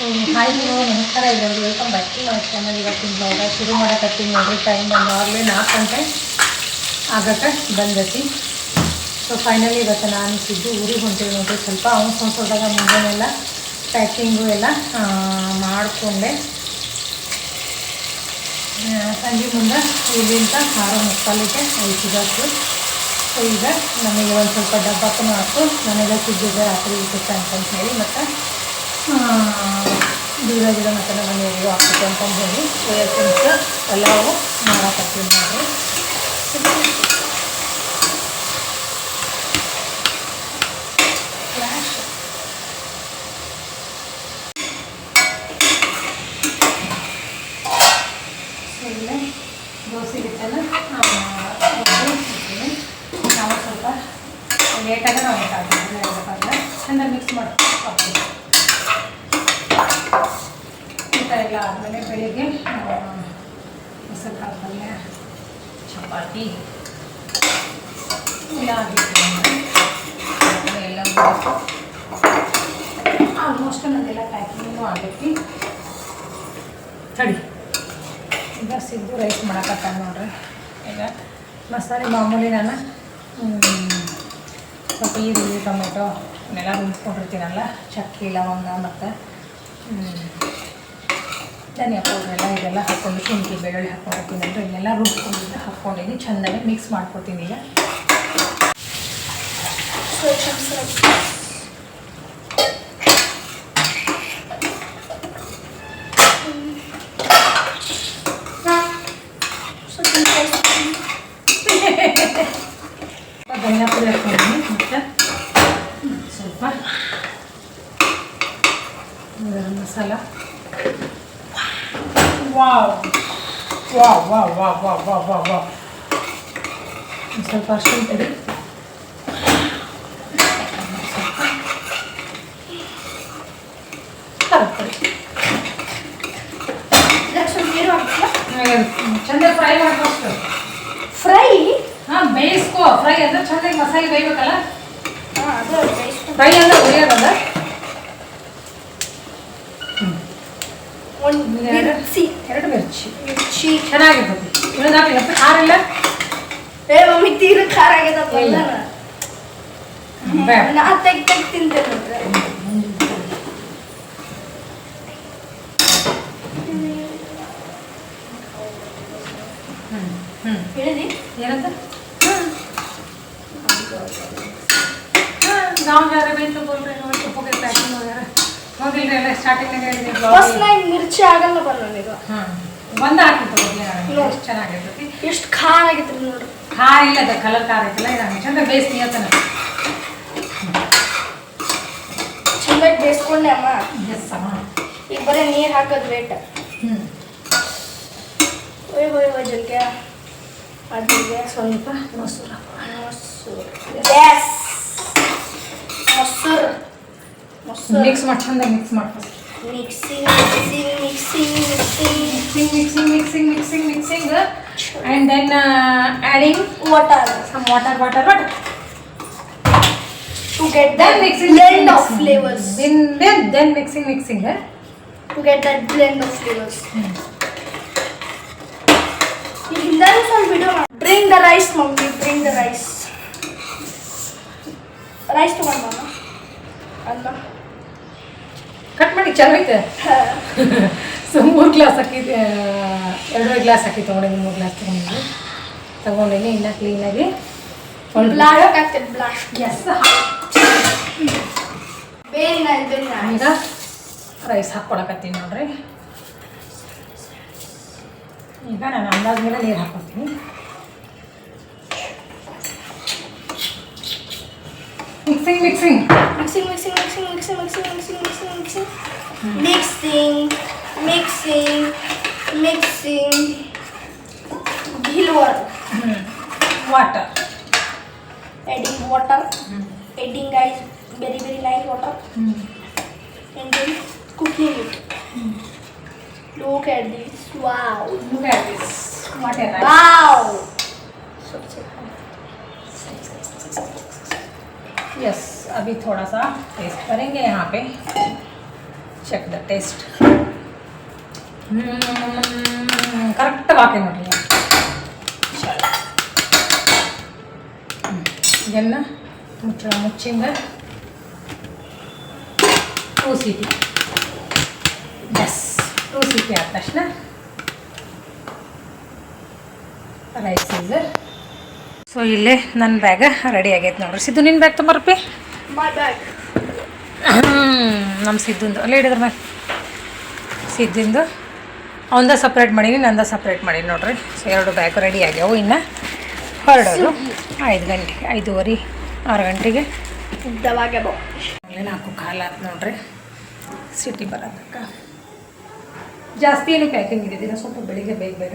Hi ನೀವು, ನಮಸ್ಕಾರ. ಇರೋದು welcome back to my channel. ಇವತ್ತಿನ ಬ್ಲಾಗ ಶುರು ಮಾಡಕತ್ತೀನಿ ನೋಡ್ರಿ. ಟೈಮ್ ಬಂದು ಆಗಲೇ ನಾಲ್ಕು ಗಂಟೆ ಆಗಕ್ಕೆ ಬಂದೈತಿ. ಸೊ ಫೈನಲಿ ಇವತ್ತು ನಾನು ಸಿದ್ದು ಊರಿಗೆ ಹೊಂಟೀವಿ ನೋಡಿರಿ. ಸ್ವಲ್ಪ ಅವ್ನು ಸಂಸೋದಾಗ ಮುಂದೆನೆಲ್ಲ ಪ್ಯಾಕಿಂಗು ಎಲ್ಲ ಮಾಡಿಕೊಂಡೆ. ಸಂಜೆ ಮುಂದೆ ಇಲ್ಲಿಂದ ಆರು ಮುಕ್ಕಾಲಿಗೆ ಐತಿದಷ್ಟು ಸೊ ಈಗ ನಮಗೆ ಒಂದು ಸ್ವಲ್ಪ ಡಬ್ಬಕ್ಕೂ ಹಾಕು. ನನಗೆ ಸಿದ್ದಿದೆ ರಾತ್ರಿ ಊಟಕ್ಕೆ ಅಂತಂತ ಹೇಳಿ ಮತ್ತು ಬೀರ ಗಿಡ ಮತ್ತು ನಮ್ಮ ಮನೆಯವ್ರಿಗೂ ಹಾಕ್ಬೇಕು ಅಂತಂದು ಹೇಳಿ ಸೋಯಾ ಚಮ್ಚ ಪಲಾವು ಮಾಡಕತ್ತೀನಿ ಫ್ಲ್ಯಾಶ್ ಇಲ್ಲೇ ದೋಸೆ ಹಿಟ್ಟನ್ನು ಹಾಕ್ತೀನಿ ನಾವು ಸ್ವಲ್ಪ ಲೇಟಾಗ ನಾವು ಬೇಕಾದ್ರೆ ಚೆಂದ ಮಿಕ್ಸ್ ಮಾಡಿ ಹಾಕ್ತೀವಿ ಊಟ ಎಲ್ಲ ಆದಮೇಲೆ ಬೆಳಿಗ್ಗೆ ಮೊಸರು ಕಾಳು ಪಲ್ಯ ಚಪಾತಿ. ಎಲ್ಲ ಆಗಿತ್ತು. ಎಲ್ಲ ಆಲ್ಮೋಸ್ಟ್ ನನ್ನೆಲ್ಲ ಪ್ಯಾಕಿಂಗು ಆಗೈತಿ. ತಡಿ. ಈಗ ಸಿದ್ದು ರೈಸ್ ಮಾಡಕತ್ತಾನ ನೋಡ್ರಿ. ಈಗ ಮಸಾಲೆ ಮಾಮೂಲಿ ನಾನು ಸ್ವಲ್ಪ ಈರುಳ್ಳಿ ಟೊಮೆಟೊ ಇವನ್ನೆಲ್ಲ ರುಬ್ಕೊಂಡಿರ್ತೀನಲ್ಲ ಚಕ್ಕೆ ಲವಂಗ ಮತ್ತು ಧನಿಯಾ ಪೌಡ್ರ್ ಎಲ್ಲ ಇದೆಲ್ಲ ಹಾಕ್ಕೊಂಡು ಶುಂಠಿ, ಬೆಳ್ಳುಳ್ಳಿ ಹಾಕ್ಕೊಂಡಿರ್ತೀನಿ ಅಂದರೆ ಇದನ್ನೆಲ್ಲ ರುಬ್ಕೊಂಡಿದ್ದ ಹಾಕ್ಕೊಂಡಿದ್ದೀನಿ. ಚೆಂದಾಗಿ ಮಿಕ್ಸ್ ಮಾಡ್ಕೊತೀನಿ ಈಗ ಸ್ವಲ್ಪ ಧನಿಯಾ ಪುಡಿ ಹಾಕ್ಕೊಂಡಿದ್ದೀನಿ ಮತ್ತು ಸ್ವಲ್ಪ garam masala wow wow wow wow wow wow wow wow ಸ್ವಲ್ಪ ಅರ್ಶಿಣ ಪುಡಿ ಚಂದ ಫ್ರೈ ಮಾಡ್ಕೊಷ್ಟು ಫ್ರೈ ಹಾಂ ಬೇಯಿಸ್ಕೋ. ಫ್ರೈ ಅಂದ್ರೆ ಚಂದಾಗಿ ಮಸಾಲೆ ಬೇಯ್ಬೇಕಲ್ಲ? ಫ್ರೈ ಅಂದ್ರೆ ಉರಿಯೋದಲ್ಲ ಒಂದು ಮಿರ್ಚಿ. ಎರಡು ಮಿರ್ಚಿ. ಖುಷಿ ಚೆನ್ನಾಗಿರ್ತದೆ. ಇನ್ನೊಂದು ಹಾಕ್ಲಿಲ್ಲ ಏ ಮಮ್ಮಿ ತೀರ ಖಾರ ಆಗಿದೆ ಇಲ್ಲ ನಾ ತೆಗ್ ತೆಗ್ ತಿಂತೇನೆ ಹೇಳಿದಿ? ಏನಂತ? ನಾವು ಯಾರು ಬೇಕು ಬೋಲ್ರಿ ನೋಡಿ ಹೋಗಿ ಪ್ಯಾಕಿಂಗ್ ಹೋಗ್ಯಾರ. ಹೋಗಿಲ್ರಿ ಎಲ್ಲ ಸ್ಟಾರ್ಟಿಂಗ್ ಹೇಳಿದ್ವಿ ಫಸ್ಟ್ ನಾಗ ಮಿರ್ಚಿ ಆಗಲ್ಲ ಬರೋಣ ಇದು. ಹಾ ಒಂದ ಹಾಕಿತ್ತು. ಎಷ್ಟು ಚೆನ್ನಾಗಿರ್ತೈತಿ. ಎಷ್ಟು ಖಾರ ಆಗಿತ್ತು ನೋಡ್ರಿ ಖಾರ ಇಲ್ಲ ಅದ ಕಲರ್ ಖಾರ ಐತಲ್ಲ ಇದು ಚಂದ ಬೇಯಿಸ್ತೀನಿ ಆತನ ಚಂದ ಬೇಯಿಸ್ಕೊಂಡೆ ಅಮ್ಮ. ಎಸ್ ಅಮ್ಮ. ಈಗ ಬರೀ ನೀರು ಹಾಕೋದು ರೇಟ್ ಹ್ಞೂ ಹೋಯ್ ಹೋಯ್ ಹೋಯ್ ಜಲ್ಗೆ ಅದಿಗೆ ಸ್ವಲ್ಪ ಮೊಸರು. ಮೊಸರು. ಎಸ್ ಮೊಸರು. ಮೊಸರು. ಮಿಕ್ಸ್ ಮಾಡಿ ಚಂದ ಮಿಕ್ಸ್ ಮಾಡಿ mixing mixing mixing mixing mixing mixing mixing and then uh, adding water some water water water to get that mixing blend of flavors then then then mixing mixing hai to get that blend of flavors ye hinda mein sir video bring the rice mummy bring the rice rice to mama allah cut ಮಾಡಿ ಚೆನ್ನಾಗೈತೆ so ಮೂರು glass ಹಾಕಿದ್ದೆ ಎರಡೂವರೆ glass ಹಾಕಿ ತೊಗೊಂಡಿದ್ದೀನಿ ಮೂರು glass ತೊಗೊಂಡಿದ್ದೀನಿ ತೊಗೊಂಡಿನಿ ಇನ್ನು ಕ್ಲೀನಾಗಿ ಎಸ್ ಗ್ಯಾಸ್ ಈಗ ರೈಸ್ ಹಾಕ್ಕೊಳಕತ್ತೀನಿ ನೋಡ್ರಿ. ಈಗ ನಾನು ಅಂದಾಜ ಮೇಲೆ ನೀರು ಹಾಕ್ಕೊತೀನಿ mixing mixing mixing, mixing, mixing, mixing, mixing, mixing, mixing, mixing, mixing, mixing, mixing, ghilwar, hmm. water, adding water, hmm. adding guys very very light water, hmm. and then cooking it. Look at this! Wow! Look at this! What a nice! Wow! So, so, yes अभी थोड़ा सा test करेंगे यहाँ पे check the taste ಕರೆಕ್ಟಾಗಿ ಹಾಕಿ ನೋಡ್ರಿ ಚಲೋ ಹ್ಮ್. ಇದನ್ನ ಮುಚ್ಚಳ ಮುಚ್ಚಿಂದ ಟೂ ಸೀಟಿ ಬಸ್ ಟೂ ಸೀಟಿ ಆದ ತಕ್ಷಣ ರೈಸ್ is ಸೊ ಇಲ್ಲೇ ನನ್ನ ಬ್ಯಾಗ ರೆಡಿ ಆಗೈತೆ ನೋಡ್ರಿ. ಸಿದ್ದು ನಿನ್ನ ಬ್ಯಾಗ್ ತೊಂಬರ್ಪಿ. ನಮ್ಮ ಸಿದ್ದುಂದು. ಅಲ್ಲೇ ಹಿಡಿದ್ರ ಮ್ಯಾಗ. ಸಿದ್ದಿಂದು. ಅವಂದ ಸಪ್ರೇಟ್ ಮಾಡೀನಿ ನಂದ ಸಪ್ರೇಟ್ ಮಾಡೀನಿ ನೋಡ್ರಿ. ಸೊ ಎರಡು ಬ್ಯಾಗ್ ರೆಡಿ ಆಗ್ಯಾವು ಇನ್ನು. ಹೊರಡೋದು. ಐದು ಗಂಟೆಗೆ ಐದೂವರೆ ಆರು ಗಂಟೆಗೆ. ನಾಲ್ಕು ಕಾಲ ಆತು ನೋಡ್ರಿ. ಸಿಟಿ ಬರೋದಕ್ಕ ಜಾಸ್ತಿ ಏನು ಪ್ಯಾಕಿಂಗ್ ಇದ್ದಿದ್ದೀರಾ ಸ್ವಲ್ಪ ಬೆಳಿಗ್ಗೆ ಬೇಗ ಬೇಗ.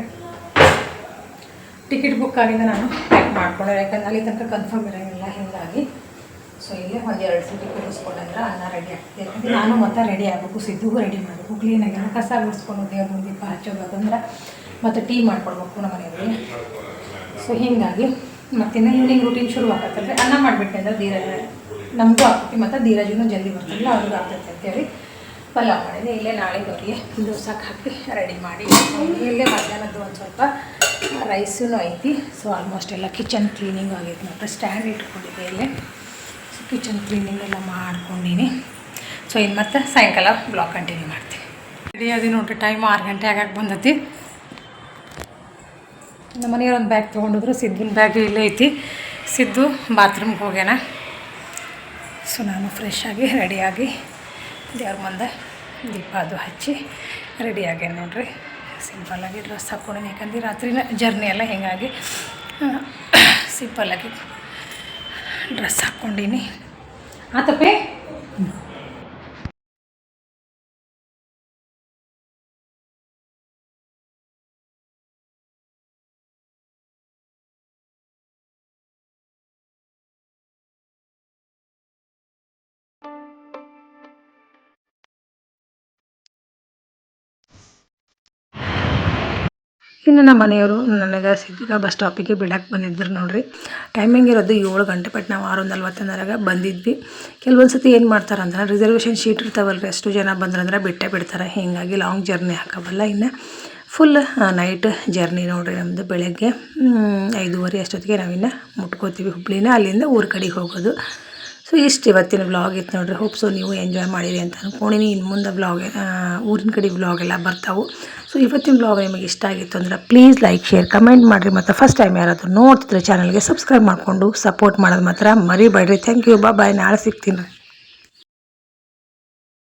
ಟಿಕೆಟ್ ಬುಕ್ ಆಗಿಂದ ನಾನು ಪ್ಯಾಕ್ ಮಾಡ್ಕೊಂಡೆ. ಯಾಕಂದ್ರೆ ಅಲ್ಲಿ ತನಕ ಕನ್ಫರ್ಮ್ ಇರೋಂಗಿಲ್ಲ ಹೀಗಾಗಿ. ಸೊ ಇಲ್ಲೇ ಒಂದು ಎರಡು ಸೀಟಿ ಕೂಡಿಸ್ಕೊಂಡಂದ್ರೆ ಅನ್ನ ರೆಡಿ ಆಗ್ತದೆ. ನಾನು ಮತ್ತೆ ರೆಡಿ ಆಗಬೇಕು ಸಿದ್ದುಗೂ ರೆಡಿ ಮಾಡಬೇಕು. ಕ್ಲೀನಾಗೆಲ್ಲ ಕಸ ಗುಡಿಸ್ಕೊಂಡು ದೇವ್ರ ದೀಪ ಅದಂದ್ರೆ ಮತ್ತು ಟೀ ಮಾಡ್ಕೊಡ್ಬೇಕು ನಮ್ಮ ಮನೆಯಲ್ಲಿ. ಸೊ ಹೀಗಾಗಿ ಮತ್ತಿನ್ನು ಈವ್ನಿಂಗ್ ರೂಟೀನ್ ಶುರು ಆಗತ್ತಲ್ರಿ ಅನ್ನ ಮಾಡಿಬಿಟ್ಟೆ ಅಂದ್ರೆ ಧೀರಜ, ನಮಗೂ ಆಗ್ತೈತಿ ಮತ್ತು ಧೀರಜನೂ ಜಲ್ದಿ ಬರ್ತಿಲ್ಲ ಅವ್ರಿಗೂ ಆಗ್ತೈತೆ ಅಂತೇಳಿ ಪಲಾವ್ ಮಾಡಿದೆ. ಇಲ್ಲೇ ನಾಳೆ ಅವರಿಗೆ ದೋಸಕ್ಕೆ ಹಾಕಿ ರೆಡಿ ಮಾಡಿ. ಇಲ್ಲೇ ಮಧ್ಯಾಹ್ನದ್ದು ಒಂದು ಸ್ವಲ್ಪ ರೈಸೂ ಐತಿ. ಸೊ ಆಲ್ಮೋಸ್ಟ್ ಎಲ್ಲ ಕಿಚನ್ ಕ್ಲೀನಿಂಗ್ ಆಗೈತೆ ಮತ್ತು ಸ್ಟ್ಯಾಂಡ್ ಇಟ್ಕೊಂಡಿದ್ದೆ ಇಲ್ಲೇ. ಸೊ ಕಿಚನ್ ಕ್ಲೀನಿಂಗ್ ಎಲ್ಲ ಮಾಡ್ಕೊಂಡೀನಿ. ಸೊ ಇನ್ನು ಮತ್ತೆ ಸಾಯಂಕಾಲ ಬ್ಲಾಗ್ ಕಂಟಿನ್ಯೂ ಮಾಡ್ತೀನಿ. ರೆಡಿ ಅದೇ ನೋಡ್ರಿ ಟೈಮ್ ಆರು ಗಂಟೆ ಆಗಕ್ಕೆ ಬಂದತಿ. ನಮ್ಮ ಮನೆಯವ್ರು ಒಂದು ಬ್ಯಾಗ್ ತೊಗೊಂಡಿದ್ರು. ಸಿದ್ದಿನ ಬ್ಯಾಗ್ ಇಲ್ಲೇ ಐತಿ. ಸಿದ್ದು ಬಾತ್ರೂಮ್ಗೆ ಹೋಗ್ಯಾನ. ಸೊ ನಾನು ಫ್ರೆಶ್ ರೆಡಿಯಾಗಿ ದೇವ್ರ ಮುಂದೆ ದೀಪ ಅದು ಹಚ್ಚಿ ರೆಡಿಯಾಗ್ಯಾನ ನೋಡ್ರಿ. ಸಿಂಪಲ್ಲಾಗಿ ಡ್ರೆಸ್ ಹಾಕ್ಕೊಂಡಿನಿ. ಯಾಕಂದ್ರೆ ರಾತ್ರಿನ ಜರ್ನಿ ಎಲ್ಲ ಹೀಗಾಗಿ ಸಿಂಪಲ್ಲಾಗಿ ಡ್ರೆಸ್ ಹಾಕ್ಕೊಂಡೀನಿ. ಆತಪ್ಪೆ? ಇನ್ನು ನಮ್ಮ ಮನೆಯವರು ನನಗೆ ಸಿದ್ದಿಗ ಬಸ್ ಸ್ಟಾಪಿಗೆ ಬಿಡಕ್ಕೆ ಬಂದಿದ್ರು ನೋಡಿರಿ. ಟೈಮಿಂಗ್ ಇರೋದು ಏಳು ಗಂಟೆ ಬಟ್ ನಾವು ಆರು ನಲ್ವತ್ತೊಂದರಾಗ ಬಂದಿದ್ವಿ. ಕೆಲವೊಂದು ಸತಿ ಏನು ಮಾಡ್ತಾರಂದ್ರೆ ರಿಸರ್ವೇಷನ್ ಶೀಟ್ ಇರ್ತಾವಲ್ರಿ, ಅಷ್ಟು ಜನ ಬಂದ್ರಂದ್ರೆ ಬಿಟ್ಟೇ ಬಿಡ್ತಾರೆ. ಹೀಗಾಗಿ ಲಾಂಗ್ ಜರ್ನಿ ಹಾಕವಲ್ಲ ಇನ್ನು. ಫುಲ್ ನೈಟ್ ಜರ್ನಿ ನೋಡಿರಿ ನಮ್ಮದು ಬೆಳಗ್ಗೆ ಐದೂವರೆ ಅಷ್ಟೊತ್ತಿಗೆ ನಾವಿನ್ನು ಮುಟ್ಕೋತೀವಿ ಹುಬ್ಳಿನ. ಅಲ್ಲಿಂದ ಊರ ಕಡೆಗೆ ಹೋಗೋದು. ಸೊ ಇಷ್ಟು ಇವತ್ತಿನ ವ್ಲಾಗ್ ಇತ್ತು ನೋಡ್ರಿ. ಹೋಪ್ ಸೊ ನೀವು ಎಂಜಾಯ್ ಮಾಡಿರಿ ಅಂತ ಅಂದ್ಕೊಂಡಿನಿ ಇನ್ನು ಮುಂದೆ ವ್ಲಾಗ್ ಊರಿನ ಕಡೆ ವ್ಲಾಗ್ ಎಲ್ಲ ಬರ್ತಾವೆ. ಸೊ ಇವತ್ತಿನ ವ್ಲಾಗ್ ನಿಮಗೆ ಇಷ್ಟ ಆಗಿತ್ತು ಅಂದ್ರೆ ಪ್ಲೀಸ್ ಲೈಕ್ ಶೇರ್ ಕಮೆಂಟ್ ಮಾಡಿರಿ. ಮತ್ತು ಫಸ್ಟ್ ಟೈಮ್ ಯಾರಾದರೂ ನೋಡ್ತಿದ್ರೆ ಚಾನಲ್ಗೆ ಸಬ್ಸ್ಕ್ರೈಬ್ ಮಾಡಿಕೊಂಡು ಸಪೋರ್ಟ್ ಮಾಡೋದು ಮಾತ್ರ ಮರಿಬೇಡ್ರಿ. ಥ್ಯಾಂಕ್ ಯು ಬಾ ಬಾಯ್ ನಾಳೆ ಸಿಗ್ತೀನಿ.